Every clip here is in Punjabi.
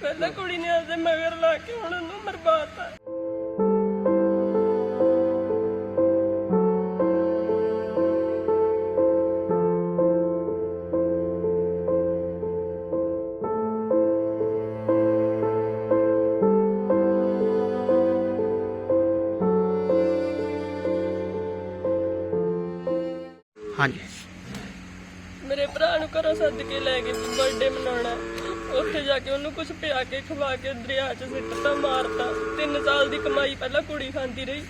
ਪਹਿਲਾਂ ਕੁੜੀ ਨੇ ਆਪਦੇ ਮਗਰ ਲਾ ਕੇ ਹੁਣ ਉਹਨੂੰ ਮਰਵਾਤਾ। ਹਾਂਜੀ। ਮੇਰੇ ਭਰਾ ਨੂੰ ਘਰੋਂ ਸੱਦ ਕੇ ਲੈ ਗਏ। ਕੇ ਉਹਨੂੰ ਕੁਝ ਪਿਆ ਕੇ ਖਵਾ ਕੇ ਦਰਿਆ 'ਚ ਸਿੱਟਤਾ ਮਾਰਤਾ। 3 ਸਾਲ ਦੀ ਕਮਾਈ ਪਹਿਲਾਂ ਕੁੜੀ ਖਾਂਦੀ ਰਹੀ।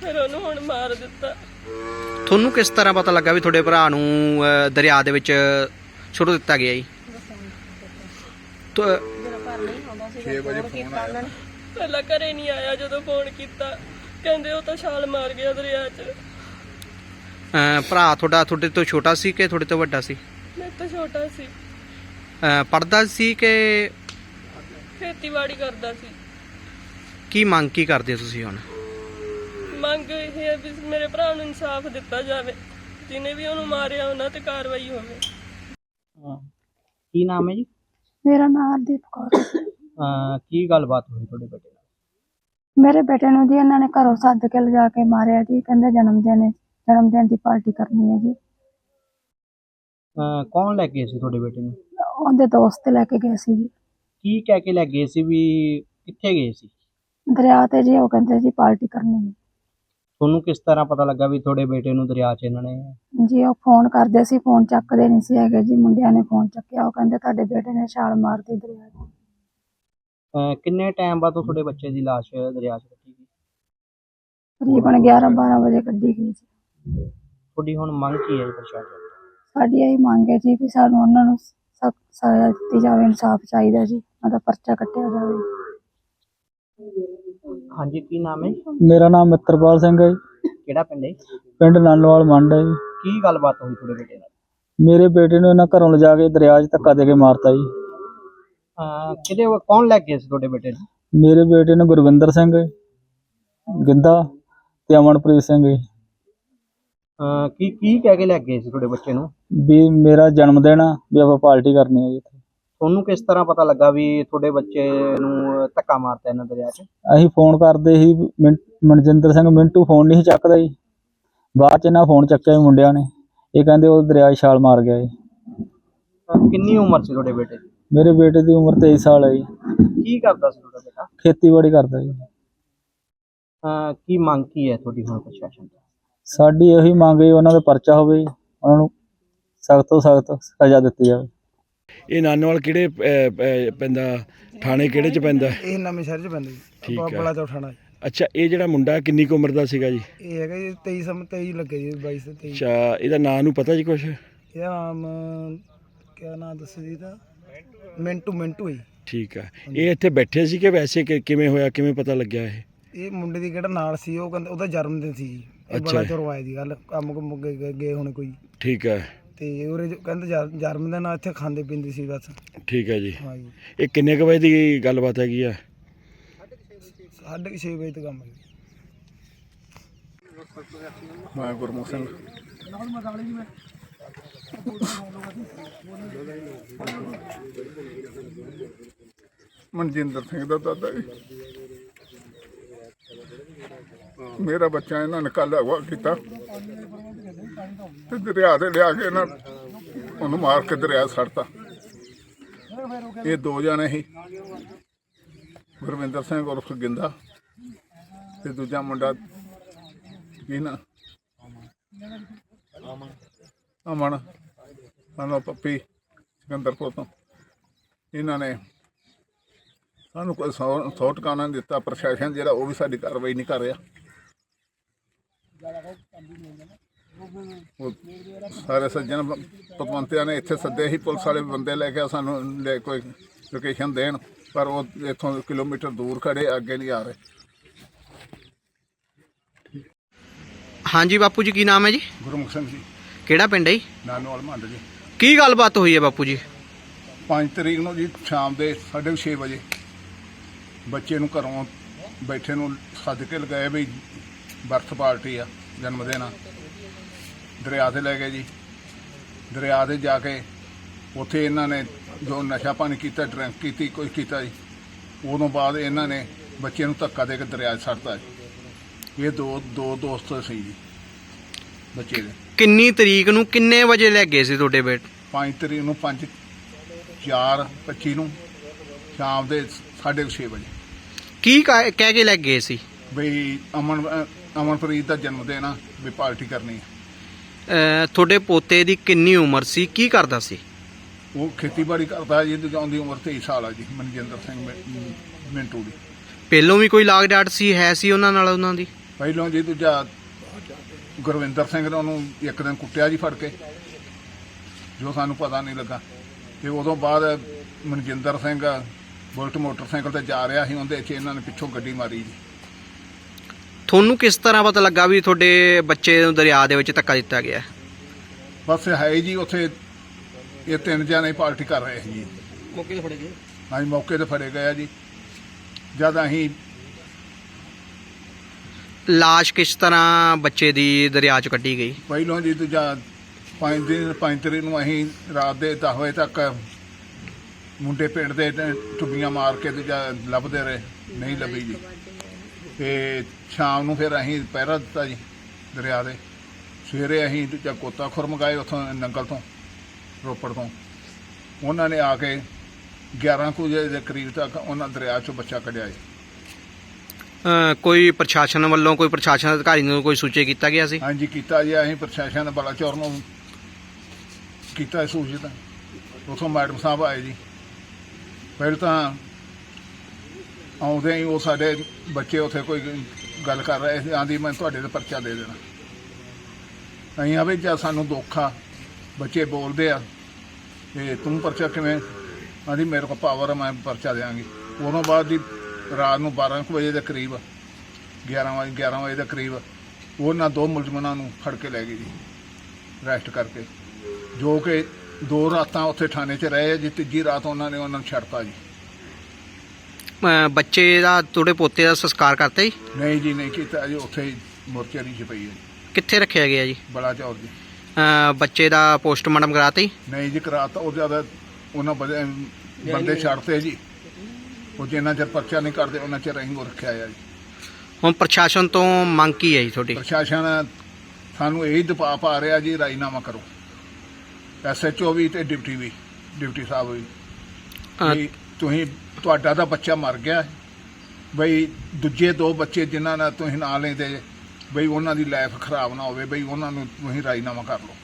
ਫਿਰ ਉਹਨੂੰ ਹੁਣ ਮਾਰ ਦਿੱਤਾ। ਤੁਹਾਨੂੰ ਕਿਸ ਤਰ੍ਹਾਂ ਪਤਾ ਲੱਗਾ ਵੀ ਤੁਹਾਡੇ ਭਰਾ ਨੂੰ ਅਹ, ਦਰਿਆ ਦੇ ਵਿੱਚ ਸੁੱਟ ਦਿੱਤਾ ਗਿਆ ਜੀ? ਤਾਂ- ਪਹਿਲਾਂ ਘਰੇ ਨਹੀਂ ਆਇਆ ਜਦੋਂ ਫੋਨ ਕੀਤਾ। ਕਹਿੰਦੇ ਉਹ ਤਾਂ ਛਾਲ ਮਾਰ ਗਿਆ ਦਰਿਆ 'ਚ। ਅਹ, ਭਰਾ ਤੁਹਾਡਾ ਤੁਹਾਡੇ ਤੋਂ ਛੋਟਾ ਸੀ ਕਿ ਤੁਹਾਡੇ ਤੋਂ ਵੱਡਾ ਸੀ? ਮੈਂ ਤਾਂ ਛੋਟਾ ਸੀ। ਅਹ, ਪੜ੍ਹਦਾ ਸੀ ਕਿ ਖੇਤੀਬਾੜੀ ਕਰਦਾ ਸੀ। ਕੀ ਮੰਗ ਕੀ ਕਰਦੇ ਹੋ ਤੁਸੀਂ ਹੁਣ? ਮੰਗ ਇਹ ਹੈ ਵੀ ਮੇਰੇ ਭਰਾ ਨੂੰ ਇਨਸਾਫ ਦਿੱਤਾ ਜਾਵੇ। ਜਿਹਨੇ ਵੀ ਉਹਨੂੰ ਮਾਰਿਆ ਉਹਨਾਂ ਤੇ ਕਾਰਵਾਈ ਹੋਵੇ। ਕੀ ਨਾਮ ਹੈ ਜੀ? ਮੇਰਾ ਨਾਮ ਹਰਦੀਪ ਕੌਰ ਹੈ। ਕੀ ਗੱਲਬਾਤ ਹੋਈ ਤੁਹਾਡੇ ਬੇਟੇ ਨਾਲ? ਮੇਰੇ ਬੇਟੇ ਨੂੰ ਜੀ ਇਹਨਾਂ ਨੇ ਘਰੋਂ ਸੱਦ ਕੇ ਲਿਜਾ ਕੇ ਮਾਰਿਆ ਜੀ। ਕਹਿੰਦੇ ਜਨਮ ਦਿਨ ਹੈ ਜਨਮ ਦਿਨ ਦੀ ਪਾਰਟੀ ਕਰਨੀ ਹੈ ਜੀ। ਕੌਣ ਲੈ ਗਏ ਸੀ ਤੁਹਾਡੇ ਬੇਟੇ ਨੂੰ? ਉਹਦੇ ਦੋਸਤ ਲੈ ਕੇ ਗਏ ਸੀ ਜੀ। ਕੀ ਕਹਿ ਕੇ ਲੈ ਗਏ ਸੀ ਵੀ ਕਿੱਥੇ ਗਏ ਸੀ? ਦਰਿਆ ਤੇ ਜੀ ਉਹ ਕਹਿੰਦੇ ਜੀ ਪਾਰਟੀ ਕਰਨੀ ਹੈ। ਤੁਹਾਨੂੰ ਕਿਸ ਤਰ੍ਹਾਂ ਪਤਾ ਲੱਗਾ ਵੀ ਤੁਹਾਡੇ ਬੇਟੇ ਨੂੰ ਦਰਿਆ 'ਚ ਇਹਨਾਂ ਨੇ? ਜੀ ਉਹ ਫੋਨ ਕਰਦੇ ਸੀ ਫੋਨ ਚੱਕਦੇ ਨਹੀਂ ਸੀ ਹੈਗੇ ਜੀ। ਮੁੰਡਿਆਂ ਨੇ ਫੋਨ ਚੱਕਿਆ ਉਹ ਕਹਿੰਦੇ ਤੁਹਾਡੇ ਬੇਟੇ ਨੇ ਛਾਲ ਮਾਰਤੀ ਦਰਿਆ 'ਚ ਅਹ ਕਿੰਨੇ ਟਾਈਮ ਬਾਅਦ ਤੁਹਾਡੇ ਬੱਚੇ ਦੀ ਲਾਸ਼ ਦਰਿਆ 'ਚ ਕੱਢੀ ਗਈ? ਤਕਰੀਬਨ 11 12 ਵਜੇ ਕੱਢੀ ਗਈ ਜੀ। ਤੁਹਾਡੀ ਹੁਣ ਮੰਗ ਕੀ ਹੈ ਜੀ ਪ੍ਰਸ਼ਾਸਨ ਤੋਂ? ਸਾਡੀ ਇਹੀ ਮੰਗ ਹੈ ਜੀ ਵੀ ਸਾਨੂੰ ਉਹਨਾਂ ਨੂੰ ਸਖਤ ਸਜ਼ਾ ਦਿੱਤੀ ਜਾਵੇ ਇਨਸਾਫ ਚਾਹੀਦਾ ਜੀ ਉਹਦਾ ਪਰਚਾ ਕੱਟਿਆ ਜਾਵੇ ਹਾਂਜੀ ਕੀ ਨਾਮ ਹੈ ਮੇਰਾ ਨਾਮ ਮਿੱਤਰਪਾਲ ਸਿੰਘ ਹੈ ਜੀ। ਕਿਹੜਾ ਪਿੰਡ ਹੈ ਪਿੰਡ ਨਾਨੋਵਾਲ ਮੰਡ ਹੈ ਜੀ। ਕੀ ਗੱਲਬਾਤ ਹੋਈ ਤੁਹਾਡੇ ਬੇਟੇ ਨਾਲ ਮੇਰੇ ਬੇਟੇ ਨੂੰ ਇਹਨਾਂ ਘਰੋਂ ਲਿਜਾ ਕੇ ਦਰਿਆ 'ਚ ਧੱਕਾ ਦੇ ਕੇ ਮਾਰਤਾ ਜੀ ਅਹ ਕਿਹਦੇ ਕੌਣ ਲੈ ਗਏ ਸੀ ਤੁਹਾਡੇ ਬੇਟੇ ਨੂੰ ਮੇਰੇ ਬੇਟੇ ਨੂੰ ਗੁਰਵਿੰਦਰ ਸਿੰਘ ਹੈ, ਗਿੱਧਾ ਤੇ ਅਮਨਪ੍ਰੀਤ ਸਿੰਘ ਹੈ। ਅਹ ਕੀ ਕੀ ਕਹਿ ਕੇ ਲੈ ਗਏ ਸੀ ਤੁਹਾਡੇ ਬੱਚੇ ਨੂੰ? ਵੀ ਮੇਰਾ ਜਨਮ ਦਿਨ ਆ ਵੀ ਆਪਾਂ ਪਾਰਟੀ ਕਰਨੀ ਹੈ ਜੀ ਇੱਥੇ। ਤੁਹਾਨੂੰ ਕਿਸ ਤਰ੍ਹਾਂ ਪਤਾ ਲੱਗਾ ਵੀ ਤੁਹਾਡੇ ਬੱਚੇ ਨੂੰ ਧੱਕਾ ਮਾਰਤਾ ਇਹਨਾਂ ਦਰਿਆ 'ਚ? ਅਸੀਂ ਫੋਨ ਕਰਦੇ ਸੀ ਮਨਜਿੰਦਰ ਸਿੰਘ ਮਿੰਟੂ ਫੋਨ ਨਹੀਂ ਸੀ ਚੱਕਦਾ ਜੀ। ਬਾਅਦ 'ਚ ਇਹਨਾਂ ਫੋਨ ਚੱਕਿਆ ਜੀ ਮੁੰਡਿਆਂ ਨੇ। ਇਹ ਕਹਿੰਦੇ ਉਹ ਦਰਿਆ 'ਚ ਛਾਲ ਮਾਰ ਗਿਆ ਜੀ। ਅਹ ਕਿੰਨੀ ਉਮਰ ਸੀ ਤੁਹਾਡੇ ਬੇਟੇ ਦੀ? ਮੇਰੇ ਬੇਟੇ ਦੀ ਉਮਰ 23 ਸਾਲ ਹੈ ਜੀ। ਕੀ ਕਰਦਾ ਸੀ ਤੁਹਾਡਾ ਬੇਟਾ? ਖੇਤੀਬਾੜੀ ਕਰਦਾ ਜੀ। ਅਹ ਕੀ ਮੰਗ ਕੀ ਹੈ ਤੁਹਾਡੀ ਹੁਣ ਪ੍ਰਸ਼ਾਸਨ ਤੋਂ? ਸਾਡੀ ਇਹੀ ਮੰਗ ਹੈ ਉਹਨਾਂ ਦਾ ਪਰਚਾ ਹੋਵੇ। ਉਹਨਾਂ ਨੂੰ ਸਖਤ ਤੋਂ ਸਖਤ ਸਜ਼ਾ ਦਿੱਤੀ ਜਾਵੇ। ਇਹ ਨਾਨੋਵਾਲ ਕਿਹੜੇ ਅਹ, ਅਹ, ਪੈਂਦਾ? ਥਾਣੇ ਕਿਹੜੇ ਚ ਪੈਂਦਾ? ਇਹ ਨਵੇਂ ਸ਼ਹਿਰ ਚ ਪੈਂਦਾ ਜੀ। ਠੀਕ ਹੈ। ਬੜਾ ਚੌਠਾਣਾ ਅੱਛਾ ਇਹ ਜਿਹੜਾ ਮੁੰਡਾ ਕਿੰਨੀ ਕੁ ਉਮਰ ਦਾ ਸੀਗਾ ਜੀ? ਇਹ ਹੈਗਾ ਜੀ 23 ਸਮ 23 ਲੱਗੇ ਜੀ 22 ਤੇ 23 ਅੱਛਾ ਇਹਦਾ ਨਾਂ ਨੂੰ ਪਤਾ ਜੀ ਕੁਛ? ਇਹਦਾ ਨਾਮ ਕਿਆ ਨਾਮ ਦੱਸੋ ਜੀ ਦਾ ਮਿੰਟੂ ਮਿੰਟੂ ਹੀ ਠੀਕ ਆ ਇਹ ਇੱਥੇ ਬੈਠੇ ਸੀ ਕਿ ਵੈਸੇ ਕਿ ਕਿਵੇਂ ਹੋਇਆ ਕਿਵੇਂ ਪਤਾ ਲੱਗਿਆ ਇਹ? ਇਹ ਮੁੰਡੇ ਦੀ ਕਿਹੜਾ ਨਾਲ ਸੀ ਉਹ ਕਹਿੰਦਾ ਉਹਦਾ ਜਨਮ ਦਿਨ ਸੀ ਜੀ। ਇਹ। ਬੜਾ ਚੋਰ ਆਏ ਦੀ ਗੱਲ ਕੰਮ ਕੁਮ ਗਏ- ਹੁਣ ਕੋਈ। ਠੀਕ ਹੈ। ਤੇ ਉਹਰੇ ਜੋ ਕਹਿੰਦੇ ਜਰ- ਜਨਮ ਦਿਨ ਆ ਇੱਥੇ ਖਾਂਦੇ ਪੀਂਦੇ ਸੀ ਬਸ। ਠੀਕ ਹੈ ਜੀ। ਹਾਂ ਜੀ। ਇਹ ਕਿੰਨੇ ਕੁ ਵਜੇ ਦੀ ਗੱਲਬਾਤ ਹੈਗੀ ਆ? ਸਾਢੇ 6 ਵਜੇ ਤੱਕ ਕੰਮ ਹੈ। ਮੈਂ ਗੁਰਮੁਖ ਸਿੰਘ। ਮਨਜਿੰਦਰ ਸਿੰਘ ਦਾ ਦਾਦਾ ਜੀ। ਮੇਰਾ ਬੱਚਾ ਇਹਨਾਂ ਨੇ ਕੱਲ ਅਗਵਾ ਕੀਤਾ ਤੇ ਦਰਿਆ 'ਤੇ ਲਿਆ ਕੇ ਇਹਨਾਂ ਉਹਨੂੰ ਮਾਰ ਕੇ ਦਰਿਆ ਸੜਤਾ ਇਹ ਦੋ ਜਣੇ ਸੀ। ਗੁਰਵਿੰਦਰ ਸਿੰਘ ਉਰਫ ਗਿੰਦਾ ਤੇ ਦੂਜਾ ਮੁੰਡਾ ਕੀ ਨਾ ਅਮਨ ਸਾਨੂੰ ਪੱਪੀ ਸਿਕੰਦਰਪੁਰ ਤੋਂ। ਇਹਨਾਂ ਨੇ ਸਾਨੂੰ ਕੋਈ ਸੌ ਸੌ ਟਿਕਾਣਾ ਨਹੀਂ ਦਿੱਤਾ। ਪ੍ਰਸ਼ਾਸਨ ਜਿਹੜਾ ਉਹ ਵੀ ਸਾਡੀ ਕਾਰਵਾਈ ਨਹੀਂ ਕਰ ਰਿਹਾ। ਉਹ ਸਾਰੇ ਸੱਜਣ ਭਗਵੰਤਿਆਂ ਨੇ ਇੱਥੇ ਸੱਦੇ ਸੀ ਪੁਲਿਸ ਵਾਲੇ ਬੰਦੇ ਲੈ ਕੇ ਸਾਨੂੰ ਲੈ ਕੋਈ ਲੋਕੇਸ਼ਨ ਦੇਣ ਪਰ ਉਹ ਇੱਥੋਂ ਕਿਲੋਮੀਟਰ ਦੂਰ ਖੜੇ ਅੱਗੇ ਨਹੀਂ ਆ ਰਹੇ। ਹਾਂਜੀ ਬਾਪੂ ਜੀ ਕੀ ਨਾਮ ਹੈ ਜੀ? ਗੁਰਮੁਖ ਸਿੰਘ ਜੀ। ਕਿਹੜਾ ਪਿੰਡ ਹੈ ਜੀ? ਨਾਨੋਵਾਲ ਮੰਡ ਜੀ। ਕੀ ਗੱਲਬਾਤ ਹੋਈ ਹੈ ਬਾਪੂ ਜੀ? 5 ਤਰੀਕ ਨੂੰ ਜੀ ਸ਼ਾਮ ਦੇ 6:30 ਵਜੇ ਬੱਚੇ ਨੂੰ ਘਰੋਂ ਬੈਠੇ ਨੂੰ ਸੱਦ ਕੇ ਲਗਾਏ ਵੀ ਬਰਥ ਪਾਰਟੀ ਆ ਜਨਮ ਦਿਨ ਆ। ਦਰਿਆ ਤੇ ਲੈ ਗਏ ਜੀ। ਦਰਿਆ ਤੇ ਜਾ ਕੇ ਉੱਥੇ ਇਹਨਾਂ ਨੇ ਜੋ ਨਸ਼ਾ ਪਾਣੀ ਕੀਤਾ ਡਰਿੰਕ ਕੀਤੀ ਕੁਝ ਕੀਤਾ ਜੀ ਉਦੋਂ ਬਾਅਦ ਇਹਨਾਂ ਨੇ ਬੱਚੇ ਨੂੰ ਧੱਕਾ ਦੇ ਕੇ ਦਰਿਆ 'ਚ ਛੱਡਤਾ ਜੀ। ਇਹ ਦੋ ਦੋ ਦੋਸਤ ਸੀ ਜੀ ਬੱਚੇ ਦੇ। ਕਿੰਨੀ ਤਰੀਕ ਨੂੰ ਕਿੰਨੇ ਵਜੇ ਲੈ ਗਏ ਸੀ ਤੁਹਾਡੇ ਬੇਟ? 5 ਤਰੀਕ ਨੂੰ 5 4 25 ਨੂੰ ਸ਼ਾਮ ਦੇ 6:30 ਵਜੇ। ਕੀ ਕਹਿ ਕੇ ਲੈ ਗਏ ਸੀ? ਬਈ ਅਮਨ ਅਮਨਪ੍ਰੀਤ ਦਾ ਜਨਮ ਦਿਨ ਆ ਵੀ ਪਾਰਟੀ ਕਰਨੀ ਹੈ ਤੁਹਾਡੇ ਪੋਤੇ ਦੀ ਕਿੰਨੀ ਉਮਰ ਸੀ? ਕੀ ਕਰਦਾ ਸੀ? ਉਹ ਖੇਤੀਬਾੜੀ ਕਰਦਾ ਜੀ ਤੇ ਉਹਦੀ ਉਮਰ 23 ਸਾਲ ਆ ਜੀ ਮਨਜਿੰਦਰ ਸਿੰਘ ਮਿੰ- ਮਿੰਟੂ ਦੀ। ਪਹਿਲੋਂ ਵੀ ਕੋਈ ਲਾਗ ਡਾਟ ਸੀ ਹੈ ਸੀ ਉਹਨਾਂ ਨਾਲ ਉਹਨਾਂ ਦੀ? ਪਹਿਲੋਂ ਜੀ ਦੂਜਾ ਗੁਰਵਿੰਦਰ ਸਿੰਘ ਨੇ ਉਹਨੂੰ ਇੱਕ ਦਿਨ ਕੁੱਟਿਆ ਜੀ ਫੜ ਕੇ ਜੋ ਸਾਨੂੰ ਪਤਾ ਨਹੀਂ ਲੱਗਾ। ਤੇ ਉਦੋਂ ਬਾਅਦ ਮਨਜਿੰਦਰ ਸਿੰਘ ਬੁਲਟ ਮੋਟਰਸਾਈਕਲ ਤੇ ਜਾ ਰਿਹਾ ਸੀ ਉਹਦੇ 'ਚ ਇਹਨਾਂ ਨੇ ਪਿੱਛੋਂ ਗੱਡੀ ਮਾਰੀ ਜੀ। ਤੁਹਾਨੂੰ ਕਿਸ ਤਰ੍ਹਾਂ ਪਤਾ ਲੱਗਾ ਵੀ ਤੁਹਾਡੇ ਬੱਚੇ ਨੂੰ ਦਰਿਆ ਦੇ ਵਿੱਚ ਧੱਕਾ ਦਿੱਤਾ ਗਿਆ ਬਸ ਹੈ ਹੀ ਜੀ ਉੱਥੇ ਇਹ ਤਿੰਨ ਜਣੇ ਪਾਰਟੀ ਕਰ ਰਹੇ ਸੀ ਜੀ। ਮੌਕੇ ਤੇ ਫੜੇ ਗਏ? ਹਾਂਜੀ ਮੌਕੇ ਤੇ ਫੜੇ ਗਏ ਆ ਜੀ। ਜਦ ਅਸੀਂ ਲਾਸ਼ ਕਿਸ ਤਰ੍ਹਾਂ ਬੱਚੇ ਦੀ ਦਰਿਆ 'ਚ ਕੱਢੀ ਗਈ? ਪਹਿਲੋਂ ਜੀ ਦੂਜਾ ਪੰਜ ਦਿਨ ਪੰਜ ਤਰੀਕ ਨੂੰ ਅਸੀਂ ਰਾਤ ਦੇ 10 ਵਜੇ ਤੱਕ ਮੁੰਡੇ ਪਿੰਡ ਦੇ ਤੇ ਟੁੱਬੀਆਂ ਮਾਰ ਕੇ ਦੂਜਾ ਲੱਭਦੇ ਰਹੇ ਨਹੀਂ ਲੱਭੀ ਜੀ। ਤੇ ਸ਼ਾਮ ਨੂੰ ਫਿਰ ਅਸੀਂ ਪਹਿਰਾ ਦਿੱਤਾ ਜੀ ਦਰਿਆ ਦੇ। ਸਵੇਰੇ ਅਸੀਂ ਦੂਜਾ ਕੋਤਾ ਖੁਰ ਮੰਗਾਏ ਉੱਥੋਂ ਨੰਗਲ ਤੋਂ ਰੋਪੜ ਤੋਂ। ਉਹਨਾਂ ਨੇ ਆ ਕੇ 11 ਕੁ ਵਜੇ ਦੇ ਕਰੀਬ ਤੱਕ ਉਹਨਾਂ ਦਰਿਆ ਚੋਂ ਬੱਚਾ ਕੱਢਿਆ ਜੀ। ਕੋਈ ਪ੍ਰਸ਼ਾਸਨ ਵੱਲੋਂ ਕੋਈ ਪ੍ਰਸ਼ਾਸਨ ਅਧਿਕਾਰੀ ਨੂੰ ਕੋਈ ਸੂਚਿਤ ਕੀਤਾ ਗਿਆ ਸੀ? ਹਾਂਜੀ ਕੀਤਾ ਜੀ। ਅਸੀਂ ਪ੍ਰਸ਼ਾਸਨ ਬਲਾਚੌਰ ਨੂੰ ਕੀਤਾ ਸੂਚਿਤ। ਉਥੋਂ ਮੈਡਮ ਸਾਹਿਬ ਆਏ ਜੀ। ਪਹਿਲਾਂ ਤਾਂ ਆਉਂਦੇ ਹੀ ਉਹ ਸਾਡੇ ਬੱਚੇ ਉੱਥੇ ਕੋਈ ਗੱਲ ਕਰ ਰਹੇ ਸੀ, ਆਂਦੀ ਮੈਂ ਤੁਹਾਡੇ ਤੇ ਪਰਚਾ ਦੇ ਦੇਣਾ। ਅਸੀਂ ਆਵੇ ਜਾਂ ਸਾਨੂੰ ਦੁੱਖ ਆ, ਬੱਚੇ ਬੋਲਦੇ ਆ ਤੇ ਤੂੰ ਪਰਚਾ ਕਿਵੇਂ? ਆਂਦੀ ਮੇਰੇ ਕੋਲ ਪਾਵਰ ਆ, ਮੈਂ ਪਰਚਾ ਦੇਾਂਗੀ ਉਦੋਂ ਬਾਅਦ ਦੀ ਰਾਤ ਨੂੰ 12 ਕੁ ਵਜੇ ਦੇ ਕਰੀਬ 11 ਵਜੇ 11 ਵਜੇ ਦੇ ਕਰੀਬ, ਉਹਨਾਂ ਦੋ ਮੁਲਜ਼ਮਾਂ ਨੂੰ ਫੜ ਕੇ ਲੈ ਗਈ ਜੀ ਰੈਸਟ ਕਰਕੇ। ਜੋ ਕਿ ਦੋ ਰਾਤਾਂ ਉੱਥੇ ਥਾਣੇ 'ਚ ਰਹੇ ਆ, ਜੀ ਤੀਜੀ ਰਾਤ ਉਹਨਾਂ ਨੇ ਉਹਨਾਂ ਨੂੰ ਛੱਡਤਾ ਜੀ। ਅਹ ਬੱਚੇ ਦਾ ਤੁਹਾਡੇ ਪੋਤੇ ਦਾ ਸੰਸਕਾਰ ਕਰਤਾ ਜੀ? ਨਹੀਂ ਜੀ ਨਹੀਂ ਕੀਤਾ ਜੀ ਉੱਥੇ ਹੀ ਮੁਰਚਰੀ 'ਚ ਪਈ ਹੈ ਜੀ। ਕਿੱਥੇ ਰੱਖਿਆ ਗਿਆ ਜੀ? ਬੜਾ ਚੌਰ ਜੀ। ਅਹ ਬੱਚੇ ਦਾ ਪੋਸਟਮਾਰਟਮ ਕਰਾਤਾ ਜੀ? ਨਹੀਂ ਜੀ ਕਰਾਤਾ ਉਹ ਜ਼ਿਆਦਾ ਉਹਨਾਂ ਬੰਦੇ ਬੰਦੇ ਛੱਡਤੇ ਜੀ। ਉਹ ਜਿੰਨਾ ਚਿਰ ਪਰਚਾ ਨਹੀਂ ਕਰਦੇ ਉਹਨਾਂ ਚਿਰ ਅਸੀਂ ਉਹ ਰੱਖਿਆ ਆ ਜੀ। ਹੁਣ ਪ੍ਰਸ਼ਾਸਨ ਤੋਂ ਮੰਗ ਕੀ ਹੈ ਜੀ ਤੁਹਾਡੀ? ਪ੍ਰਸ਼ਾਸਨ ਸਾਨੂੰ ਇਹੀ ਦਬਾਅ ਪਾ ਰਿਹਾ ਜੀ ਰਾਜੀਨਾਮਾ ਕਰੋ। ਐਸਐਚਓ ਵੀ ਤੇ ਡਿਪਟੀ ਵੀ ਡਿਪਟੀ ਸਾਹਿਬ ਵੀ। ਅਹ ਵੀ ਤੁਸੀਂ ਤੁਹਾਡਾ ਤਾਂ ਬੱਚਾ ਮਰ ਗਿਆ ਬਈ ਦੂਜੇ ਦੋ ਬੱਚੇ ਜਿਨ੍ਹਾਂ ਨਾਲ ਤੁਸੀਂ ਨਾਂ ਲੈਂਦੇ ਬਈ ਉਹਨਾਂ ਦੀ ਲਾਈਫ ਖਰਾਬ ਨਾ ਹੋਵੇ ਬਈ ਉਹਨਾਂ ਨੂੰ ਤੁਸੀਂ ਰਾਜੀਨਾਮਾ ਕਰ ਲਓ।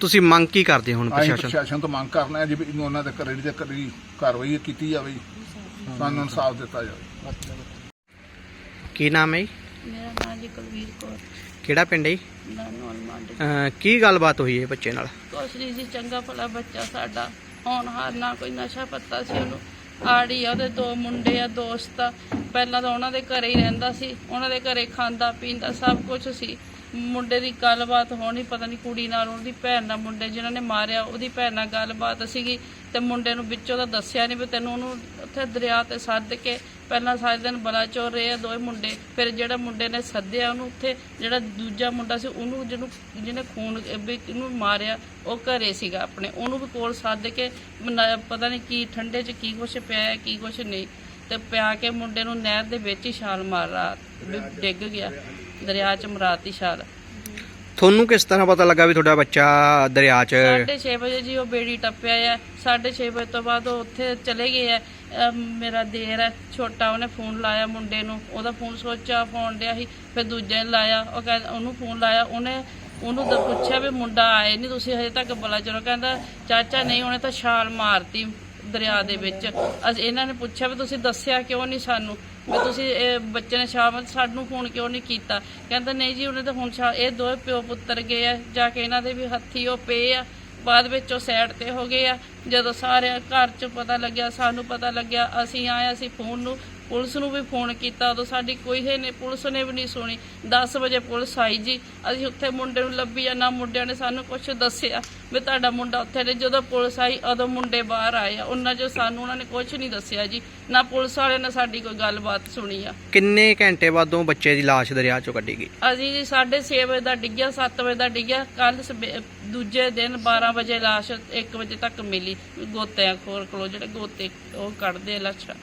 ਤੁਸੀਂ ਮੰਗ ਕੀ ਕਰਦੇ ਹੋ ਹੁਣ ਅਸੀਂ ਪ੍ਰਸ਼ਾਸਨ? ਪ੍ਰਸ਼ਾਸਨ ਤੋਂ ਮੰਗ ਕਰਨਾ ਹੈ ਜੀ ਵੀ ਉਹਨਾਂ ਦੇ ਘਰੇ ਦੀ ਕਰੀ ਕਾਰਵਾਈ ਕੀਤੀ ਜਾਵੇ। ਸਾਨੂੰ ਇਨਸਾਫ ਦਿੱਤਾ ਜਾਵੇ। ਕੀ ਨਾਮ ਹੈ ਜੀ? ਮੇਰਾ ਨਾਮ ਜੀ ਕੁਲਵੀਰ ਕੌਰ। ਕਿਹੜਾ ਪਿੰਡ ਹੈ ਜੀ? ਨਾਨੋਲ ਮੰਡ ਅਹ ਕੀ ਗੱਲਬਾਤ ਹੋਈ ਹੈ ਬੱਚੇ ਨਾਲ? ਕੁਛ ਨਹੀਂ ਜੀ ਚੰਗਾ ਭਲਾ ਬੱਚਾ ਸਾਡਾ। ਹੋਣਹਾਰ ਨਾ ਕੋਈ ਨਸ਼ਾ ਪੱਤਾ ਸੀ ਉਹਨੂੰ। ਆੜੀ ਆ, ਉਹਦੇ ਦੋ ਮੁੰਡੇ ਆ, ਦੋਸਤ ਆ। ਪਹਿਲਾਂ ਤਾਂ ਉਹਨਾਂ ਦੇ ਘਰੇ ਹੀ ਰਹਿੰਦਾ ਸੀ। ਉਹਨਾਂ ਦੇ ਘਰੇ ਖਾਂਦਾ, ਪੀਂਦਾ, ਸਭ ਕੁਝ ਸੀ। ਮੁੰਡੇ ਦੀ ਗੱਲਬਾਤ ਹੋਣੀ, ਪਤਾ ਨਹੀਂ ਕੁੜੀ ਨਾਲ ਉਹਦੀ ਭੈਣ ਨਾਲ ਮੁੰਡੇ ਜਿਨ੍ਹਾਂ ਨੇ ਮਾਰਿਆ, ਉਹਦੀ ਭੈਣ ਨਾਲ ਗੱਲਬਾਤ ਸੀਗੀ ਤੇ ਮੁੰਡੇ ਨੂੰ ਵਿੱਚੋਂ ਤਾਂ ਦੱਸਿਆ ਨਹੀਂ ਵੀ ਤੈਨੂੰ ਉਹਨੂੰ ਉੱਥੇ ਦਰਿਆ ਤੇ ਸੱਦ ਕੇ ਪਹਿਲਾਂ ਸਾਰੇ ਦਿਨ ਬਲਾਚੌਰ ਰਹੇ ਆ ਦੋਵੇਂ ਮੁੰਡੇ। ਫਿਰ ਜਿਹੜਾ ਮੁੰਡੇ ਨੇ ਸੱਦਿਆ ਉਹਨੂੰ ਉੱਥੇ ਜਿਹੜਾ ਦੂਜਾ ਮੁੰਡਾ ਸੀ ਉਹਨੂੰ ਜਿਹਨੂੰ ਜਿਹਨੇ ਖੂਨ ਵੀ ਇਹਨੂੰ ਮਾਰਿਆ ਉਹ ਘਰੇ ਸੀਗਾ ਆਪਣੇ। ਉਹਨੂੰ ਵੀ ਕੋਲ ਸੱਦ ਕੇ ਮਨਾ- ਪਤਾ ਨਹੀਂ ਕੀ ਠੰਡੇ 'ਚ ਕੀ ਕੁਛ ਪਿਆ ਹੈ, ਕੀ ਕੁਛ ਨਹੀਂ। ਤੇ ਪਿਆ ਕੇ ਮੁੰਡੇ ਨੂੰ ਨਹਿਰ ਦੇ ਵਿੱਚ ਹੀ ਛਾਲ ਮਾਰ ਰਾਤ ਵੀ ਡਿੱਗ ਗਿਆ। ਦਰਿਆ 'ਚ ਮਰਾਤੀ ਛਾਲ। ਤੁਹਾਨੂੰ ਕਿਸ ਤਰ੍ਹਾਂ ਪਤਾ ਲੱਗਾ ਵੀ ਤੁਹਾਡਾ ਬੱਚਾ ਦਰਿਆ 'ਚ ਸਾਢੇ ਛੇ ਵਜੇ ਜੀ ਉਹ ਬੇੜੀ ਟੱਪਿਆ ਆ। ਸਾਢੇ ਛੇ ਵਜੇ ਤੋਂ ਬਾਅਦ ਉਹ ਉੱਥੇ ਚਲੇ ਗਏ ਆ। ਮੇਰਾ ਦੇਰ ਹੈ, ਛੋਟਾ ਉਹਨੇ ਫੋਨ ਲਾਇਆ ਮੁੰਡੇ ਨੂੰ, ਉਹਦਾ ਫੋਨ ਸੋਚਾ ਫੋਨ ਡਿਆ ਸੀ, ਫਿਰ ਦੂਜੇ ਨੇ ਲਾਇਆ, ਉਹ ਕਹਿੰਦਾ ਉਹਨੂੰ ਫੋਨ ਲਾਇਆ, ਉਹਨੇ ਉਹਨੂੰ ਤਾਂ ਪੁੱਛਿਆ ਵੀ ਮੁੰਡਾ ਆਏ ਨਹੀਂ ਤੁਸੀਂ ਹਜੇ ਤੱਕ ਬਲਾ ਚਲੋ ਕਹਿੰਦਾ, ਚਾਚਾ ਨਹੀਂ, ਉਹਨੇ ਤਾਂ ਛਾਲ ਮਾਰਤੀ ਦਰਿਆ ਦੇ ਵਿੱਚ। ਅਸੀਂ ਇਹਨਾਂ ਨੇ ਪੁੱਛਿਆ ਵੀ ਤੁਸੀਂ ਦੱਸਿਆ ਕਿਉਂ ਨਹੀਂ ਸਾਨੂੰ? ਵੀ ਤੁਸੀਂ ਇਹ ਬੱਚੇ ਨੇ ਸ਼ਾਮ ਸਾਨੂੰ ਫੋਨ ਕਿਉਂ ਨਹੀਂ ਕੀਤਾ? ਕਹਿੰਦਾ, ਨਹੀਂ ਜੀ, ਉਹਨੇ ਤਾਂ ਹੁਣ ਛਾਲ ਇਹ ਦੋਵੇਂ ਪਿਓ ਪੁੱਤਰ ਗਏ ਆ, ਜਾ ਕੇ ਇਹਨਾਂ ਦੇ ਵੀ ਹੱਥੀ ਉਹ ਪਏ ਆ। ਬਾਅਦ ਵਿੱਚ ਉਹ ਸਾਈਡ ਤੇ ਹੋ ਗਏ ਆ। ਜਦੋਂ ਸਾਰੇ ਘਰ 'ਚ ਪਤਾ ਲੱਗਿਆ, ਸਾਨੂੰ ਪਤਾ ਲੱਗਿਆ, ਅਸੀਂ ਆਏ, ਅਸੀਂ ਫੋਨ ਨੂੰ ਪੁਲਿਸ ਨੂੰ ਵੀ ਫੋਨ ਕੀਤਾ ਉਦੋਂ ਸਾਡੀ ਕੋਈ ਹੈ ਨਹੀਂ ਪੁਲਿਸ ਨੇ ਵੀ ਨਹੀਂ ਸੁਣੀ। 10 ਵਜੇ ਪੁਲਿਸ ਆਈ ਜੀ। ਅਸੀਂ ਉੱਥੇ ਮੁੰਡੇ ਨੂੰ ਲੱਭੀ ਜਾਂ ਨਾ ਮੁੰਡਿਆਂ ਨੇ ਸਾਨੂੰ ਕੁਝ ਦੱਸਿਆ ਵੀ ਤੁਹਾਡਾ ਮੁੰਡਾ ਉੱਥੇ ਨੇ। ਜਦੋਂ ਪੁਲਿਸ ਆਈ ਉਦੋਂ ਮੁੰਡੇ ਬਾਹਰ ਆਏ ਆ। ਉਹਨਾਂ ਜੋ ਸਾਨੂੰ ਉਹਨਾਂ ਨੇ ਕੁਝ ਨਹੀਂ ਦੱਸਿਆ ਜੀ। ਨਾ ਪੁਲਿਸ ਵਾਲਿਆਂ ਨੇ ਸਾਡੀ ਕੋਈ ਗੱਲਬਾਤ ਸੁਣੀ ਆ। ਕਿੰਨੇ ਘੰਟੇ ਬਾਅਦੋਂ ਬੱਚੇ ਦੀ ਲਾਸ਼ ਦਰਿਆ ਚੋਂ ਕੱਢੀ ਗਈ? ਅਸੀਂ ਜੀ 6:30 ਵਜੇ ਦਾ ਡਿੱਗਿਆ 7 ਵਜੇ ਦਾ ਡਿੱਗਿਆ। ਕੱਲ ਦੂਜੇ ਦਿਨ 12 ਵਜੇ ਲਾਸ਼ 1 ਵਜੇ ਤੱਕ ਮਿਲੀ। ਗੋਤਿਆਂ ਖੋਰ ਕੋਲੋਂ ਜਿਹੜੇ ਗੋਤੇ ਉਹ ਕੱਢਦੇ ਆ ਲਾਸ਼ਾਂ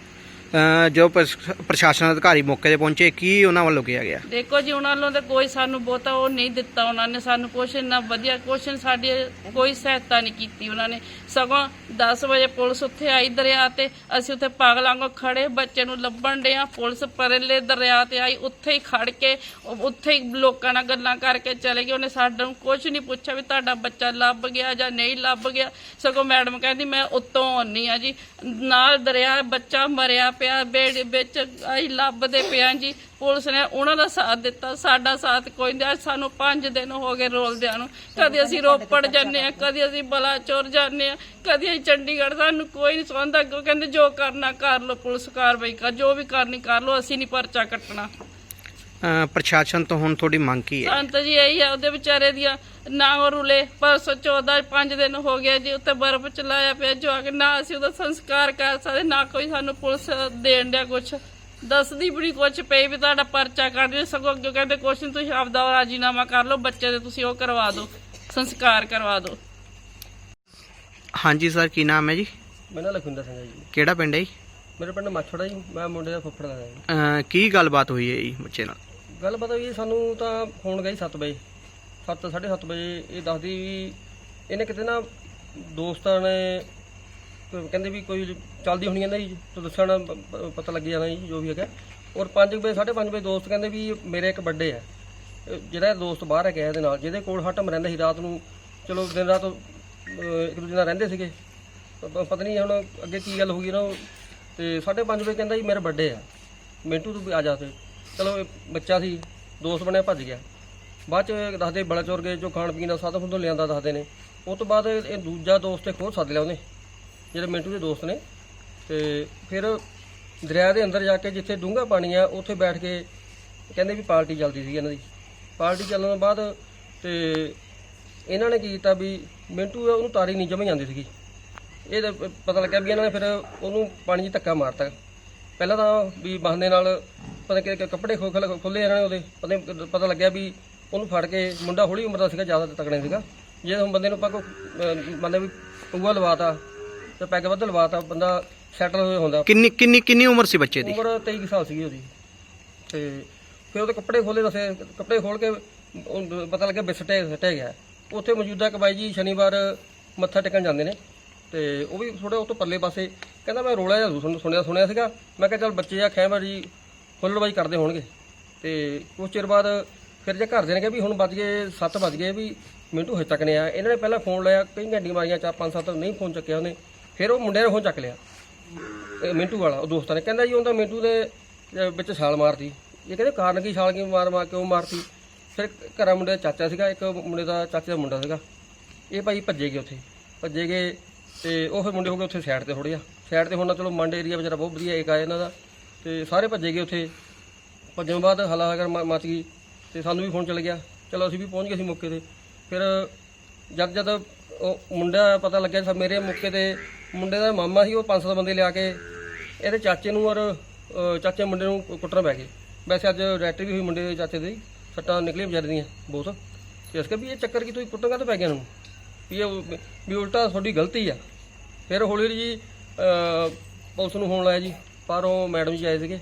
ਜੋ ਪ੍ਰਸ਼ਾਸਨ ਅਧਿਕਾਰੀ ਮੌਕੇ ਤੇ ਪਹੁੰਚੇ, ਕੀ ਉਹਨਾਂ ਵੱਲੋਂ ਕਿਹਾ ਗਿਆ? ਦੇਖੋ ਜੀ, ਉਹਨਾਂ ਵੱਲੋਂ ਤਾਂ ਕੋਈ ਸਾਨੂੰ ਬਹੁਤਾ ਉਹ ਨਹੀਂ ਦਿੱਤਾ ਉਹਨਾਂ ਨੇ। ਸਾਨੂੰ ਕੁਛ ਇੰਨਾ ਵਧੀਆ, ਕੁਛ ਸਾਡੀ ਕੋਈ ਸਹਾਇਤਾ ਨਹੀਂ ਕੀਤੀ ਉਹਨਾਂ ਨੇ। ਸਗੋਂ 10 ਵਜੇ ਪੁਲਿਸ ਉੱਥੇ ਆਈ ਦਰਿਆ ਤੇ, ਅਸੀਂ ਉੱਥੇ ਪਾਗਲਾਂ ਵਾਂਗੂ ਖੜੇ ਬੱਚੇ ਨੂੰ ਲੱਭਣ ਡਿਆ ਪੁਲਿਸ ਪਰਲੇ ਦਰਿਆ ਤੇ ਆਈ, ਉੱਥੇ ਹੀ ਖੜ ਕੇ ਉੱਥੇ ਹੀ ਲੋਕਾਂ ਨਾਲ ਗੱਲਾਂ ਕਰਕੇ ਚਲੇ ਗਏ। ਉਹਨੇ ਸਾਡੇ ਨੂੰ ਕੁਝ ਨਹੀਂ ਪੁੱਛਿਆ ਵੀ ਤੁਹਾਡਾ ਬੱਚਾ ਲੱਭ ਗਿਆ ਜਾਂ ਨਹੀਂ ਲੱਭ ਗਿਆ। ਸਗੋਂ ਮੈਡਮ ਕਹਿੰਦੀ, ਮੈਂ ਉੱਤੋਂ ਆਉਣੀ ਆ ਜੀ। ਨਾਲ ਦਰਿਆ, ਬੱਚਾ ਮਰਿਆ ਪਿਆ, ਬੇੜ ਵਿੱਚ ਅਸੀਂ ਲੱਭਦੇ ਪਿਆ ਜੀ। ਪੁਲਿਸ ਨੇ ਉਹਨਾਂ ਦਾ ਸਾਥ ਦਿੱਤਾ, ਸਾਡਾ ਸਾਥ ਕੋਈ ਨਹੀਂ ਅੱਜ ਸਾਨੂੰ 5 ਦਿਨ ਹੋ ਗਏ ਰੋਲਦਿਆਂ ਨੂੰ। ਕਦੇ ਅਸੀਂ ਰੋਪੜ ਜਾਂਦੇ ਆ, ਕਦੇ ਅਸੀਂ ਬਲਾਚੌਰ ਜਾਂਦੇ ਆ। ਕਦੇ ਅਸੀਂ ਚੰਡੀਗੜ੍ਹ ਸਾਨੂੰ ਕੋਈ ਨਹੀਂ ਸੁਣਦਾ ਅੱਗੋਂ ਕਹਿੰਦੇ ਜੋ ਕਰਨਾ ਕਰ ਲਓ ਪੁਲਿਸ ਕਾਰਵਾਈ ਕਰ ਜੋ ਵੀ ਕਰਨੀ ਕਰ ਲਓ ਅਸੀਂ ਨਹੀਂ ਪਰਚਾ ਕੱਟਣਾ। ਅਹ ਪ੍ਰਸ਼ਾਸਨ ਤੋਂ ਹੁਣ ਤੁਹਾਡੀ ਮੰਗ ਕੀ ਹੈ? ਸੰਤ ਜੀ ਇਹੀ ਆ ਉਹਦੇ ਵਿਚਾਰੇ ਦੀਆਂ ਨਾ ਉਹ ਰੁਲੇ ਪਰਸੋਂ 14 5 ਦਿਨ ਹੋ ਗਿਆ ਜੀ ਉੱਤੇ ਬਰਫ਼ ਚਲਾਇਆ ਪਿਆ ਜੋ ਆ ਕੇ ਨਾ ਅਸੀਂ ਉਹਦਾ ਸੰਸਕਾਰ ਕਰ ਸਕਦੇ ਨਾ ਕੋਈ ਸਾਨੂੰ ਪੁਲਿਸ ਦੇਣ ਡਿਆ ਕੁਛ। ਦੱਸਦੀ ਬੜੀ ਕੁਛ ਪਈ ਵੀ ਤੁਹਾਡਾ ਪਰਚਾ ਕੱਢ ਦਿਓ ਸਗੋਂ ਅੱਗੇ ਕਹਿੰਦੇ ਕੁਛ ਨੀ ਤੁਸੀਂ ਆਪਦਾ ਰਾਜੀਨਾਮਾ ਕਰ ਲਓ ਬੱਚੇ ਦੇ ਤੁਸੀਂ ਉਹ ਕਰਵਾ ਦਿਓ ਸੰਸਕਾਰ ਕਰਵਾ ਦਿਓ। ਹਾਂਜੀ ਸਰ ਕੀ ਨਾਮ ਹੈ ਜੀ? ਮੈਂ ਨਾ ਲਖਵਿੰਦਰ ਸਿੰਘ ਆ ਜੀ। ਕਿਹੜਾ ਪਿੰਡ ਹੈ ਜੀ? ਮੇਰੇ ਪਿੰਡ ਮਾਛੜਾ ਜੀ ਮੈਂ ਮੁੰਡੇ ਦਾ ਫੁੱਫੜ ਦਾ ਜੀ। ਅਹ ਕੀ ਗੱਲਬਾਤ ਹੋਈ ਹੈ ਜੀ ਬੱਚੇ ਨਾਲ? ਗੱਲ ਪਤਾ ਵੀ ਸਾਨੂੰ ਤਾਂ ਫੋਨ ਗਿਆ 7 ਵਜੇ। 7 7:30 ਵਜੇ ਇਹ ਦੱਸਦੀ ਵੀ ਇਹਨੇ ਕਿਤੇ ਨਾ ਦੋਸਤਾਂ ਨੇ ਕੋਈ ਕਹਿੰਦੇ ਵੀ ਕੋਈ ਚੱਲਦੀ ਹੋਣੀ ਕਹਿੰਦਾ ਜੀ ਤੂੰ ਦੱਸਣਾ ਪਤਾ ਲੱਗ ਜਾਣਾ ਜੀ ਜੋ ਵੀ ਹੈਗਾ। ਔਰ 5 ਵਜੇ 5:30 ਵਜੇ ਦੋਸਤ ਕਹਿੰਦੇ ਵੀ ਮੇਰੇ ਇੱਕ ਵੱਡੇ ਆ। ਇਹ ਜਿਹੜਾ ਦੋਸਤ ਬਾਹਰ ਹੈ ਗਿਆ ਇਹਦੇ ਨਾਲ ਜਿਹਦੇ ਕੋਲ ਹਟਮ ਰਹਿੰਦਾ ਸੀ ਰਾਤ ਨੂੰ ਚਲੋ ਦਿਨ ਰਾਤ ਅਹ ਇੱਕ ਦੂਜੇ ਨਾਲ ਰਹਿੰਦੇ ਸੀਗੇ। ਪ- ਪਤਾ ਨਹੀਂ ਹੁਣ ਅੱਗੇ ਕੀ ਗੱਲ ਹੋ ਗਈ ਨਾ ਉਹ, ਤੇ 5:30 ਵਜੇ ਕਹਿੰਦਾ ਜੀ ਮੇਰੇ ਵੱਡੇ ਆ। ਮਿੰਟੂ ਤੂੰ ਵੀ ਆ ਜਾ ਤੇ ਚਲੋ ਇਹ ਬੱਚਾ ਸੀ, ਦੋਸਤ ਬਣਿਆ, ਭੱਜ ਗਿਆ। ਬਾਅਦ ਚ ਦੱਸਦੇ ਬੜਾ ਚੋਰ ਗਏ ਜੋ ਖਾਣ ਪੀਣ ਦਾ ਸਾਧਨ ਹੁੰਦੋਂ ਲਿਆਂਦਾ ਦੱਸਦੇ ਨੇ। ਉਹ ਤੋਂ ਬਾਅਦ ਇਹ ਦੂਜਾ ਦੋਸਤ ਇੱਕ ਹੋਰ ਸੱਦ ਲਿਆ ਉਹਨੇ, ਜਿਹੜੇ ਮਿੰਟੂ ਦੇ ਦੋਸਤ ਨੇ। ਤੇ ਫਿਰ ਦਰਿਆ ਦੇ ਅੰਦਰ ਜਾ ਕੇ ਜਿੱਥੇ ਡੂੰਘਾ ਪਾਣੀ ਆ, ਉੱਥੇ ਬੈਠ ਕੇ ਕਹਿੰਦੇ ਵੀ ਪਾਰਟੀ ਚੱਲਦੀ ਸੀ ਇਹਨਾਂ ਦੀ। ਪਾਰਟੀ ਚੱਲਣ ਤੋਂ ਬਾਅਦ ਤੇ ਇਹਨਾਂ ਨੇ ਕੀ ਕੀਤਾ ਵੀ ਮਿੰਟੂ ਉਹਨੂੰ ਤਾਰੀ ਨਹੀਂ ਜਮੇ ਜਾਂਦੀ ਸੀਗੀ। ਇਹ ਤਾਂ ਪਤਾ ਲੱਗਿਆ ਵੀ ਇਹਨਾਂ ਨੇ ਫਿਰ ਉਹਨੂੰ ਪਾਣੀ 'ਚ ਧੱਕਾ ਮਾਰਤਾ। ਪਹਿਲਾਂ ਤਾਂ ਵੀ ਬਹਾਨੇ ਨਾਲ ਪਤਾ ਕਿ ਕੱਪੜੇ ਖੋਖਲ ਖੁੱਲੇ ਇਹਨਾਂ ਨੇ ਉਹਦੇ। ਪਤਾ ਪਤਾ ਲੱਗਿਆ ਵੀ ਉਹਨੂੰ ਫੜ ਕੇ ਮੁੰਡਾ ਹੌਲੀ ਉਮਰ ਦਾ ਸੀਗਾ ਜ਼ਿਆਦਾ ਤਕੜੇ ਸੀਗਾ। ਜੇ ਹੁਣ ਬੰਦੇ ਨੂੰ ਪੱਗ ਮੰਨੇ ਵੀ ਪੂਆ ਲਵਾਤਾ ਤੇ ਪੈਗ ਵੱਧ ਲਵਾਤਾ ਬੰਦਾ ਸੈਟਲ ਹੋਇਆ ਹੁੰਦਾ। ਕਿੰਨੀ ਕਿੰਨੀ ਕਿੰਨੀ ਉਮਰ ਸੀ ਬੱਚੇ ਦੀ? ਉਮਰ 23 ਕੁ ਸਾਲ ਸੀਗੀ ਉਹਦੀ। ਤੇ ਫਿਰ ਉਹਦੇ ਕੱਪੜੇ ਖੋਲੇ ਦੱਸੇ ਕੱਪੜੇ ਖੋਲ ਕੇ ਪਤਾ ਲੱਗਿਆ ਬਿਸਟੇ ਸਟੇ ਗਿਆ। ਉੱਥੇ ਮੌਜੂਦਾ ਇੱਕ ਬਾਈ ਜੀ ਸ਼ਨੀਵਾਰ ਮੱਥਾ ਟੇਕਣ ਜਾਂਦੇ ਨੇ ਤੇ ਉਹ ਵੀ ਥੋੜਾ ਉਹ ਤੋਂ ਪਰਲੇ ਪਾਸੇ। ਕਹਿੰਦਾ ਮੈਂ ਰੋਲਾ ਜਿਹਾ ਸੁਣ- ਸੁਣਿਆ ਸੁਣਿਆ ਸੀਗਾ। ਮੈਂ ਕਿਹਾ ਚੱਲ ਬੱਚੇ ਆ ਖੈਮਰ ਜੀ ਹੁੱਲੜਬਾਈ ਕਰਦੇ ਹੋਣਗੇ। ਤੇ ਕੁਝ ਚਿਰ ਬਾਅਦ ਫਿਰ ਜੇ ਘਰ ਦੇ ਨੇ ਕਿਹਾ ਵੀ ਹੁਣ ਵੱਜ ਗਏ 7 ਵੱਜ ਗਏ ਵੀ ਮਿੰਟੂ ਹਜੇ ਤੱਕ ਨਹੀਂ ਆਇਆ। ਇਹਨਾਂ ਨੇ ਪਹਿਲਾਂ ਫੋਨ ਲਾਇਆ, ਕਈ ਘੰਟੀਆਂ ਮਾਰੀਆਂ, ਚਾਰ, ਪੰਜ, ਸੱਤ ਨਹੀਂ ਫੋਨ ਚੱਕਿਆ ਉਹਨੇ। ਫਿਰ ਉਹ ਮੁੰਡੇ ਨੇ ਫੋਨ ਚੱਕ ਲਿਆ। ਮਿੰਟੂ ਵਾਲਾ, ਉਹ ਦੋਸਤਾਂ ਨੇ। ਕਹਿੰਦਾ ਜੀ ਉਹਦਾ ਮਿੰਟੂ ਦੇ ਵਿੱਚ ਛਾਲ ਮਾਰਤੀ। ਇਹ ਕਹਿੰਦੇ ਕਾਰਨ ਕੀ ਛਾਲ ਕਿਉਂ ਮਾਰ ਮਾਰ ਕਿਉਂ ਮਾਰਤੀ? ਫਿਰ ਘਰਾਂ ਮੁੰਡੇ ਦਾ ਚਾਚਾ ਸੀਗਾ, ਇੱਕ ਮੁੰਡੇ ਦਾ ਚਾਚੇ ਦਾ ਮੁੰਡਾ ਸੀਗਾ। ਇਹ ਭਾਈ ਭੱਜੇ ਗਏ ਉੱਥੇ। ਭੱਜੇ ਗਏ ਤੇ ਉਹ ਫਿਰ ਮੁੰਡੇ ਹੋ ਗਏ ਉੱਥੇ ਸਾਈਡ ਤੇ ਥੋੜ੍ਹੇ ਆ ਸਾਈਡ ਤੇ ਹੁਣ ਤਾਂ ਚਲੋ ਮੰਡ ਏਰੀਆ ਵਿਚਾਰਾ ਬਹੁਤ ਵਧੀਆ ਇੱਕ ਆ ਇਹਨਾਂ ਦਾ। ਤੇ ਸਾਰੇ ਭੱਜੇ ਗਏ ਉੱਥੇ। ਭੱਜਣ ਤੋਂ ਬਾਅਦ ਹਲਾਕਰ ਮਚ ਗਈ ਤੇ ਸਾਨੂੰ ਵੀ ਫੋਨ ਚੱਲ ਗਿਆ। ਚਲੋ ਅਸੀਂ ਵੀ ਪਹੁੰਚ ਗਏ ਸੀ ਮੌਕੇ ਤੇ। ਫਿਰ ਜਦ ਜਦ ਉਹ ਮੁੰਡਾ ਪਤਾ ਲੱਗਿਆ ਸਭ ਮੇਰੇ ਮੌਕੇ ਤੇ ਮੁੰਡੇ ਦਾ ਮਾਮਾ ਸੀ, ਉਹ ਪੰਜ ਸੱਤ ਬੰਦੇ ਲਿਆ ਕੇ ਇਹਦੇ ਚਾਚੇ ਨੂੰ ਔਰ ਚਾਚੇ ਮੁੰਡੇ ਨੂੰ ਕੁੱਟਣ ਪੈ ਗਏ। ਵੈਸੇ ਅੱਜ ਰੈਟਰੀ ਵੀ ਹੋਈ ਮੁੰਡੇ ਦੇ ਚਾਚੇ ਦੀ। ਸੱਟਾਂ ਨਿਕਲੀਆਂ ਵਿਚਾਰੇ ਦੀਆਂ ਬਹੁਤ। ਤੇ ਇਸ ਕਰਕੇ ਵੀ ਇਹ ਚੱਕਰ ਕੀ ਤੁਸੀਂ ਕੁੱਟਾਂਗਾ ਤਾਂ ਪੈ ਗਿਆ ਨੂੰ ਵੀ ਇਹ ਵੀ ਉਲਟਾ ਤੁਹਾਡੀ ਗਲਤੀ ਆ। ਫਿਰ ਹੌਲੀ ਹੌਲੀ ਜੀ ਅ, ਪੁਲਿਸ ਨੂੰ ਹੋਣ ਲਾਇਆ ਜੀ ਪਰ ਉਹ ਮੈਡਮ ਜੀ ਆਏ ਸੀਗੇ।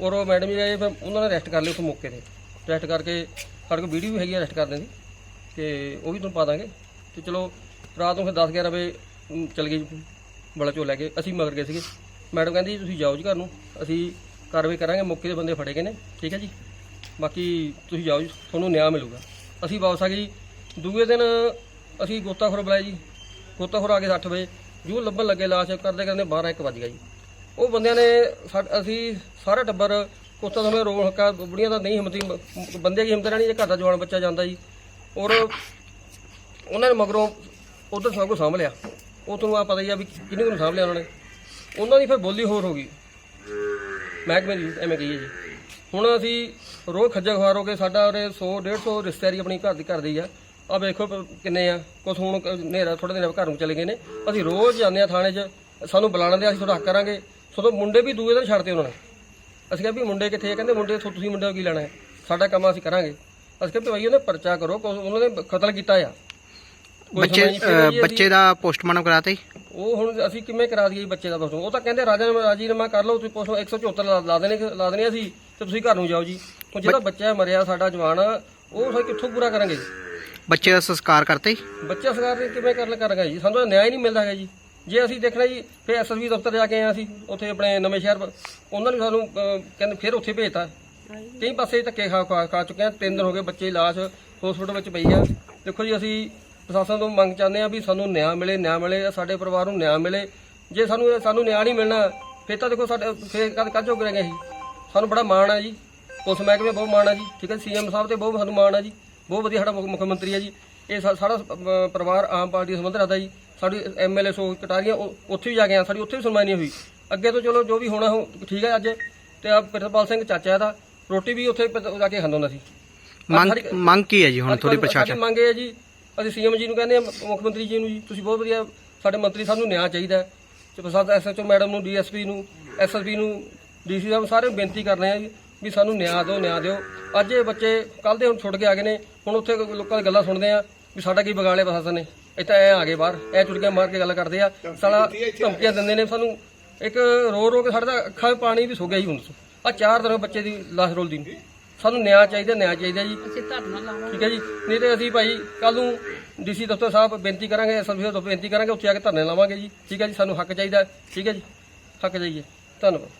ਔਰ ਉਹ ਮੈਡਮ ਜੀ ਆਏ ਫਿਰ ਉਹਨਾਂ ਨੇ ਅਰੈਸਟ ਕਰ ਲਿਆ ਉਸ ਮੌਕੇ ਤੇ। ਅਰੈਸਟ ਕਰਕੇ ਸਾਡੇ ਕੋਲ ਵੀਡੀਓ ਵੀ ਹੈਗੀ ਅਰੈਸਟ ਕਰਨ ਦੀ। ਤੇ ਉਹ ਵੀ ਤੁਹਾਨੂੰ ਪਾ ਦਾਂਗੇ। ਤੇ ਚਲੋ ਰਾਤ ਨੂੰ ਫਿਰ 10 11 ਵਜੇ ਅਮ, ਚਲ ਗਏ ਬੜਾ ਚੋ ਲੈ ਕੇ। ਅਸੀਂ ਮਗਰ ਗਏ ਸੀਗੇ। ਮੈਡਮ ਕਹਿੰਦੀ ਤੁਸੀਂ ਜਾਓ ਜੀ ਘਰ ਨੂੰ। ਅਸੀਂ ਕਾਰਵਾਈ ਕਰਾਂਗੇ ਮੌਕੇ ਦੇ ਬੰਦੇ ਫੜੇ ਗਏ ਨੇ। ਠੀਕ ਹੈ ਜੀ? ਬਾਕੀ ਤੁਸੀਂ ਜਾਓ ਜੀ, ਤੁਹਾਨੂੰ ਨਿਆਂ ਮਿਲੂਗਾ। ਅਸੀਂ ਵਾਪਸ ਆ ਗਏ ਜੀ। ਦੂਏ ਦਿਨ ਅਸੀਂ ਗੋਤਾਖੋਰ ਬੁਲਾਇਆ ਜੀ। ਗੋਤਾਖੋਰ ਆ ਕੇ 8 ਵਜੇ ਜੂ ਲੱਭਣ ਲੱਗੇ, ਲਾਸ਼ ਕਰਦੇ ਕਰਦੇ 12 1 ਵੱਜ ਗਿਆ ਜੀ। ਉਹ ਬੰਦਿਆਂ ਨੇ ਸਾ- ਅਸੀਂ ਸਾਰਾ ਟੱਬਰ ਕੋਤਾ ਸਮੇਂ ਰੋਣ ਹੱਕਾ, ਬੁੜੀਆਂ ਦਾ ਨਹੀਂ ਹਿੰਮਤੀ ਬੰਦੇ ਦੀ ਹਿੰਮਤ ਰਹਿਣੀ ਜੇ ਘਰ ਦਾ ਜਵਾਨ ਬੱਚਾ ਜਾਂਦਾ ਜੀ। ਔਰ ਉਹਨਾਂ ਨੇ ਮਗਰੋਂ ਉਧਰ ਸਭ ਕੁਝ ਸਾਂਭ ਲਿਆ। ਉਹ ਤੁਹਾਨੂੰ ਆ ਪਤਾ ਹੀ ਆ ਵੀ ਕਿੰਨੇ ਨੂੰ ਸਾਂਭ ਲਿਆ ਉਹਨਾਂ ਨੇ। ਉਹਨਾਂ ਦੀ ਫਿਰ ਬੋਲੀ ਹੋਰ ਹੋ ਗਈ। ਮਹਿਕਮੇ ਦੀ, ਐਵੇਂ ਕਹੀਏ ਜੀ। ਹੁਣ ਅਸੀਂ ਰੋਜ਼ ਖੱਜਲ ਖਵਾਰ ਹੋ ਕੇ ਸਾਡਾ ਉਰੇ 100 150 ਰਿਸ਼ਤੇਦਾਰੀ ਆਪਣੀ ਘਰ ਦੀ ਘਰ ਦੀ ਆ। ਆ ਵੇਖੋ ਪ- ਕਿੰਨੇ ਆ। ਕੁਛ ਹੁਣ ਹਨੇਰਾ ਥੋੜੇ ਦਿਨ ਘਰ ਨੂੰ ਚਲੇ ਗਏ ਨੇ। ਅਸੀਂ ਰੋਜ਼ ਜਾਂਦੇ ਆ ਥਾਣੇ 'ਚ। ਸਾਨੂੰ ਬੁਲਾਉਣ ਦੇ ਅਸੀਂ ਤੁਹਾਡਾ ਹੱਕ ਕਰਾਂਗੇ। ਸੋ ਮੁੰਡੇ ਵੀ ਦੂਏ ਦਿਨ ਛੱਡਤੇ ਉਹਨਾਂ ਨੇ। ਅਸੀਂ ਕਿਹਾ ਵੀ ਮੁੰਡੇ ਕਿੱਥੇ ਆ? ਕਹਿੰਦੇ ਮੁੰਡੇ ਤੋਂ ਤੁਸੀਂ ਮੁੰਡੇ ਕੀ ਲੈਣਾ ਹੈ? ਸਾਡਾ ਕੰਮ ਅਸੀਂ ਕਰਾਂਗੇ। ਅਸੀਂ ਕਿਹਾ ਵੀ ਭਾਈ ਉਹਨੇ ਪਰਚਾ ਕਰੋ ਕੁਛ ਉਹਨਾਂ ਨੇ ਕਤਲ ਕੀਤਾ ਆ। ਕੋਈ ਬੱਚੇ ਨਹੀਂ ਅ, ਬੱਚੇ ਦਾ ਪੋਸਟਮਾਰਟਮ ਕਰਾਤੇ ਉਹ ਹੁਣ ਅਸੀਂ ਕਿਵੇਂ ਕਰਾ ਦਈਏ ਬੱਚੇ ਦਾ ਪੋਸਟ ਉਹ ਤਾਂ ਕਹਿੰਦੇ ਰਾਜਾ ਰਾਜੀਨਾਮਾ ਕਰ ਲਓ ਤੁਸੀਂ ਪੋਸਟ 174 ਲਾ- ਲਾ ਦੇਣੇ ਲਾ ਦੇਣੇ ਅਸੀਂ। ਤੇ ਤੁਸੀਂ ਘਰ ਨੂੰ ਜਾਓ ਜੀ। ਹੁਣ ਜਿਹੜਾ ਬੱਚਾ ਮਰਿਆ ਸਾਡਾ ਜਵਾਨ ਉਹ ਅਸੀਂ ਕਿੱਥੋਂ ਪੂਰਾ ਕਰਾਂਗੇ ਜੀ? ਬੱਚੇ ਦਾ ਸੰਸਕਾਰ ਕਰਤੇ ਬੱਚਾ ਸਰਕਾਰ ਨੇ ਕਿਵੇਂ ਕਰ ਕਰਾਂਗਾ ਜੀ? ਸਾਨੂੰ ਤਾਂ ਨਿਆਂ ਹੀ ਨਹੀਂ ਮਿਲਦਾ ਹੈਗਾ ਜੀ। ਜੇ ਅਸੀਂ ਦੇਖਣਾ ਜੀ ਫਿਰ ਐਸਐਸਬੀ ਦਫ਼ਤਰ ਜਾ ਕੇ ਆਏ ਅਸੀਂ ਉੱਥੇ ਆਪਣੇ ਨਵੇਂ ਸ਼ਹਿਰ ਉਹਨਾਂ ਨੇ ਸਾਨੂੰ ਅਹ, ਕਹਿੰਦੇ ਫਿਰ ਉੱਥੇ ਭੇਜਤਾ। ਕਈ ਪਾਸੇ ਧੱਕੇ ਖਾ ਖਾ ਖਾ ਚੁੱਕੇ ਆ ਤਿੰਨ ਦਿਨ ਹੋ ਗਏ ਬੱਚੇ ਲਾਸ਼ ਹਸਪੀਟਲ ਵਿੱਚ ਪਈ ਆ। ਦੇਖੋ ਜੀ ਅਸੀਂ ਪ੍ਰਸ਼ਾਸਨ ਤੋਂ ਮੰਗ ਚਾਹੁੰਦੇ ਆ ਵੀ ਸਾਨੂੰ ਨਿਆਂ ਮਿਲੇ ਨਿਆਂ ਮਿਲੇ ਸਾਡੇ ਪਰਿਵਾਰ ਨੂੰ ਨਿਆਂ ਮਿਲੇ। ਜੇ ਸਾਨੂੰ ਸਾਨੂੰ ਨਿਆਂ ਨਹੀਂ ਮਿਲਣਾ ਫਿਰ ਤਾਂ ਦੇਖੋ ਸਾਡੇ ਫਿਰ ਕਦ ਕੱਜੋ ਕਰਾਂਗੇ ਅਸੀਂ? ਸਾਨੂੰ ਬੜਾ ਮਾਣ ਆ ਜੀ। ਪੁਲਿਸ ਮਹਿਕਮੇ ਬਹੁਤ ਮਾਣ ਆ ਜੀ। ਠੀਕ ਹੈ ਸੀਐਮ ਸਾਹਿਬ ਤੇ ਬਹੁਤ ਸਾਨੂੰ ਮਾਣ ਆ ਜੀ। ਬਹੁਤ ਵਧੀਆ ਸਾਡਾ ਮੁੱਖ ਮੰਤਰੀ ਆ ਜੀ। ਇਹ ਸਾ- ਸਾਰਾ ਅਹ, ਪਰਿਵਾਰ ਆਮ ਪਾਰਟੀ ਦਾ ਸੰਬੰਧ ਰੱਖਦਾ ਜੀ। ਸਾਡੀ ਐਮਐਲਏ ਸੋ ਕਟਾਰੀਆਂ ਉੱਥੇ ਵੀ ਜਾ ਕੇ ਆ। ਸਾਡੀ ਉੱਥੇ ਵੀ ਸੁਣਵਾਈ ਨਹੀਂ ਹੋਈ। ਅੱਗੇ ਤੋਂ ਚਲੋ ਜੋ ਵੀ ਹੋਣਾ ਹੋ ਠੀਕ ਹੈ ਅੱਜ। ਤੇ ਆ ਪ੍ਰਿਤਪਾਲ ਸਿੰਘ ਚਾਚਾ ਦਾ ਰੋਟੀ ਵੀ ਉੱਥੇ ਜਾ ਕੇ ਖਾਂਦਾ ਹੁੰਦਾ ਸੀ। ਮੰਗ ਸਾਡੀ- ਕੀ ਹੈ ਜੀ ਹੁਣ ਕੱਲ੍ਹ ਪ੍ਰਸ਼ਾਸਨ ਸਾਡੀ ਮੰਗ ਹੈ ਜੀ ਅਸੀਂ ਸੀਐਮ ਜੀ ਨੂੰ ਕਹਿੰਦੇ ਆ ਮੁੱਖ ਮੰਤਰੀ ਜੀ ਨੂੰ ਜੀ ਤੁਸੀਂ ਬਹੁਤ ਵਧੀਆ ਸਾਡੇ ਮੰਤਰੀ ਸਾਨੂੰ ਨਿਆਂ ਚਾਹੀਦਾ ਹੈ। ਤੇ ਪ੍ਰਸਾਦ ਐਸਐਚਓ ਮੈਡਮ ਨੂੰ ਡੀਐਸਪੀ ਨੂੰ ਐਸਐਸਪੀ ਨੂੰ ਡੀਸੀ ਸਾਹਿਬ ਸਾਰੇ ਬੇਨਤੀ ਕਰ ਰਹੇ ਆ ਜੀ ਵੀ ਸਾਨੂੰ ਨਿਆਂ ਦਿਓ ਨਿਆਂ ਦਿਓ। ਅੱਜ ਇਹ ਬੱਚੇ ਕੱਲ ਦੇ ਹੁਣ ਛੁੱਟ ਕੇ ਆ ਗਏ ਨੇ ਹੁਣ ਉੱਥੇ ਲੋਕਾਂ ਦੀ ਗੱਲਾਂ ਸੁਣਦੇ ਆ ਵੀ ਸਾਡਾ ਕੀ ਵਿਗਾੜਿਆ ਪ੍ਰਸ਼ਾਸਨ ਨੇ। ਇੱਥੇ ਐ ਆ ਗਏ ਬਾਹਰ ਐ ਚੁਟਕੀਆਂ ਮਾਰ ਕੇ ਗੱਲ ਕਰਦੇ ਆ। ਸਾਲਾ ਧਮਕੀਆਂ ਦਿੰਦੇ ਨੇ ਸਾਨੂੰ। ਇੱਕ ਰੋ ਰੋ ਕੇ ਸਾਡੇ ਤਾਂ ਅੱਖਾਂ 'ਚ ਪਾਣੀ ਵੀ ਸੁੱਕ ਗਿਆ ਜੀ ਹੁਣ। ਆ ਚਾਰ ਦਿਨ ਬੱਚੇ ਦੀ ਲਾਸ਼ ਰੋਲਦੀ ਨੂੰ। ਸਾਨੂੰ ਨਿਆਂ ਚਾਹੀਦਾ ਨਿਆਂ ਚਾਹੀਦਾ ਜੀ। ਅਸੀਂ ਧਰਨਾ ਲਾਵਾਂਗੇ। ਠੀਕ ਹੈ ਜੀ। ਨਹੀਂ ਤੇ ਅਸੀਂ ਭਾਈ ਕੱਲ ਨੂੰ ਡੀਸੀ ਦਫ਼ਤਰ ਸਾਹਿਬ ਬੇਨਤੀ ਕਰਾਂਗੇ ਐਸਐਸਪੀ ਤੋਂ ਬੇਨਤੀ ਕਰਾਂਗੇ ਉੱਥੇ ਆ ਕੇ ਧਰਨੇ ਲਾਵਾਂਗੇ ਜੀ। ਠੀਕ ਹੈ ਜੀ ਸਾਨੂੰ ਹੱਕ ਚਾਹੀਦਾ। ਠੀਕ ਹੈ ਜੀ। ਹੱਕ ਚਾਹੀਏ। ਧੰਨਵਾਦ।